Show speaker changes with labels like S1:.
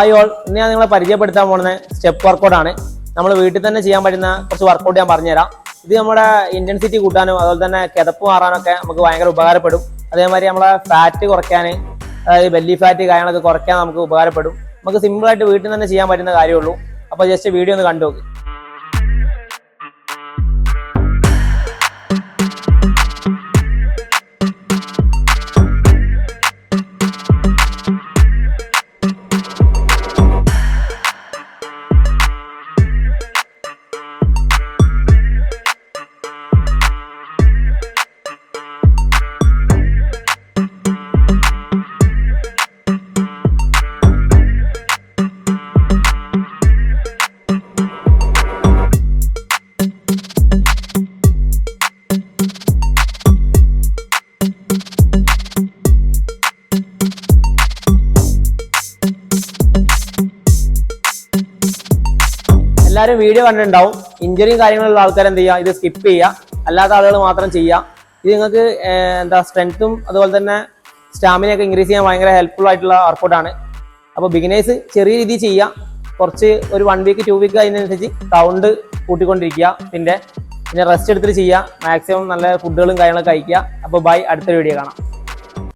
S1: Hi all ഇന്ന് ഞാൻ നിങ്ങളെ പരിചയപ്പെടുത്താൻ പോകുന്ന സ്റ്റെപ്പ് വർക്കൗട്ട് ആണ്. നമ്മൾ വീട്ടിൽ തന്നെ ചെയ്യാൻ പറ്റുന്ന കുറച്ച് വർക്കൗട്ട് ഞാൻ പറഞ്ഞുതരാം. ഇത് നമ്മുടെ ഇന്റൻസിറ്റി കൂട്ടാനും അതുപോലെ തന്നെ കിതപ്പ് മാറാനൊക്കെ നമുക്ക് ഭയങ്കര ഉപകാരപ്പെടും. അതേമാതിരി നമ്മളെ ഫാറ്റ് കുറയ്ക്കാൻ അതായത് ബെല്ലി ഫാറ്റ് കാര്യങ്ങളൊക്കെ കുറയ്ക്കാൻ നമുക്ക് ഉപകാരപ്പെടും. നമുക്ക് സിമ്പിളായിട്ട് വീട്ടിൽ തന്നെ ചെയ്യാൻ പറ്റുന്ന കാര്യമുള്ളൂ അപ്പോൾ ജസ്റ്റ് വീഡിയോ ഒന്ന് കണ്ടു നോക്ക്. എല്ലാവരും വീഡിയോ കണ്ടിട്ടുണ്ടാവും. ഇഞ്ചറിയും കാര്യങ്ങളുള്ള ആൾക്കാർ എന്ത് ചെയ്യുക ഇത് സ്കിപ്പ് ചെയ്യുക അല്ലാത്ത ആളുകൾ മാത്രം ചെയ്യുക ഇത് നിങ്ങൾക്ക് എന്താ സ്ട്രെങ്ത്തും അതുപോലെ തന്നെ സ്റ്റാമിനയൊക്കെ ഇൻക്രീസ് ചെയ്യാൻ ഭയങ്കര ഹെൽപ്ഫുൾ ആയിട്ടുള്ള വർക്കൗട്ടാണ് അപ്പോൾ ബിഗിനേഴ്സ് ചെറിയ രീതിയിൽ ചെയ്യുക കുറച്ച് ഒരു വൺ വീക്ക് ടു വീക്ക് അതിനനുസരിച്ച് കൗണ്ട് കൂട്ടിക്കൊണ്ടിരിക്കുക. പിന്നെ പിന്നെ റെസ്റ്റ് എടുത്തിട്ട് ചെയ്യുക മാക്സിമം നല്ല ഫുഡുകളും കാര്യങ്ങളൊക്കെ കഴിക്കുക. അപ്പോൾ ബൈ അടുത്ത വീഡിയോ കാണാം.